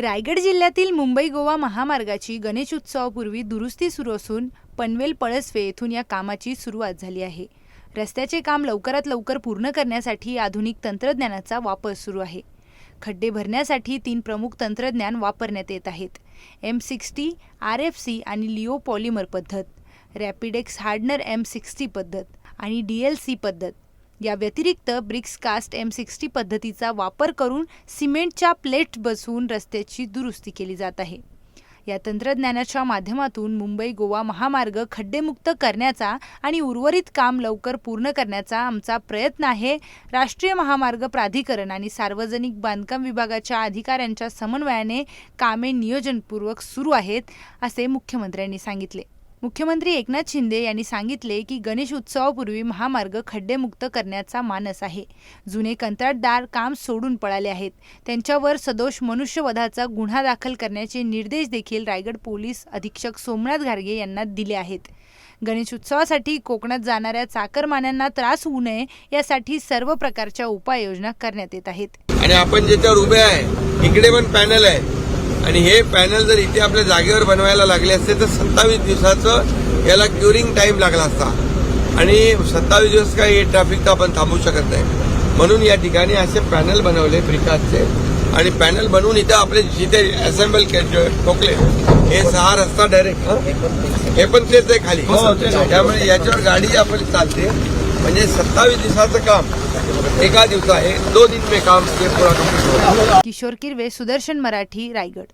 रायगड जिल्ह्यातील मुंबई गोवा महामार्गाची गणेश उत्सवापूर्वी दुरुस्ती सुरू असून पनवेल पळसवे येथून या कामाची सुरुवात झाली आहे. रस्त्याचे काम लवकरात लवकर पूर्ण करण्यासाठी आधुनिक तंत्रज्ञानाचा वापर सुरू आहे. खड्डे भरण्यासाठी तीन प्रमुख तंत्रज्ञान वापरण्यात येत आहेत. M sixty R F C आणि लिओ पॉलिमर पद्धत रॅपिडेक्स हार्डनर एम सिक्स्टी पद्धत आणि डी एल सी पद्धत. या व्यतिरिक्त ब्रिक्स कास्ट एम सिक्स्टी पद्धतीचा वापर करून सिमेंटच्या प्लेट बसवून रस्त्याची दुरुस्ती केली जात आहे. या तंत्रज्ञानाच्या माध्यमातून मुंबई गोवा महामार्ग खड्डेमुक्त करण्याचा आणि उर्वरित काम लवकर पूर्ण करण्याचा आमचा प्रयत्न आहे. राष्ट्रीय महामार्ग प्राधिकरण आणि सार्वजनिक बांधकाम विभागाच्या अधिकाऱ्यांच्या समन्वयाने कामे नियोजनपूर्वक सुरू आहेत असे मुख्यमंत्र्यांनी सांगितले. मुख्यमंत्री एकनाथ शिंदे यांनी सांगितले की गणेश उत्सवापूर्वी महामार्ग खड्डेमुक्त करण्याचा मानस आहे. जुने कंत्राटदार काम सोडून पळाले आहेत. त्यांच्यावर सदोष मनुष्यवधाचा गुन्हा दाखल करण्याचे निर्देश देखील रायगड पोलीस अधीक्षक सोमनाथ घारगे यांना दिले आहेत. गणेश उत्सवासाठी कोकणात जाणाऱ्या चाकरमान्यांना त्रास होऊ नये यासाठी सर्व प्रकारच्या उपाययोजना करण्यात येत आहेत. आणि आपण ज्याच्यावर उभे आहे इकडे पण पॅनल आहे. आणि हे पॅनल जर इथे आपल्या जागेवर बनवायला लागले असते तर सत्तावीस दिवसाचं याला क्युरिंग टाइम लागला असता. आणि सत्तावीस दिवस काही हे ट्रॅफिक तर आपण थांबवू शकत नाही. म्हणून या ठिकाणी असे पॅनल बनवले प्रिकासचे आणि पॅनल बनवून इथं आपले जिथे असेंबल ठोकले हे सहा रस्ता डायरेक्ट हे? पण तेच आहे खाली. त्यामुळे याच्यावर गाडी आपली चालते. म्हणजे सत्तावीस दिवसाचं काम. एका दिवसा हे दोन दिन काम ते पूर्ण कंप्लीट किशोर किरवे सुदर्शन मराठी रायगड.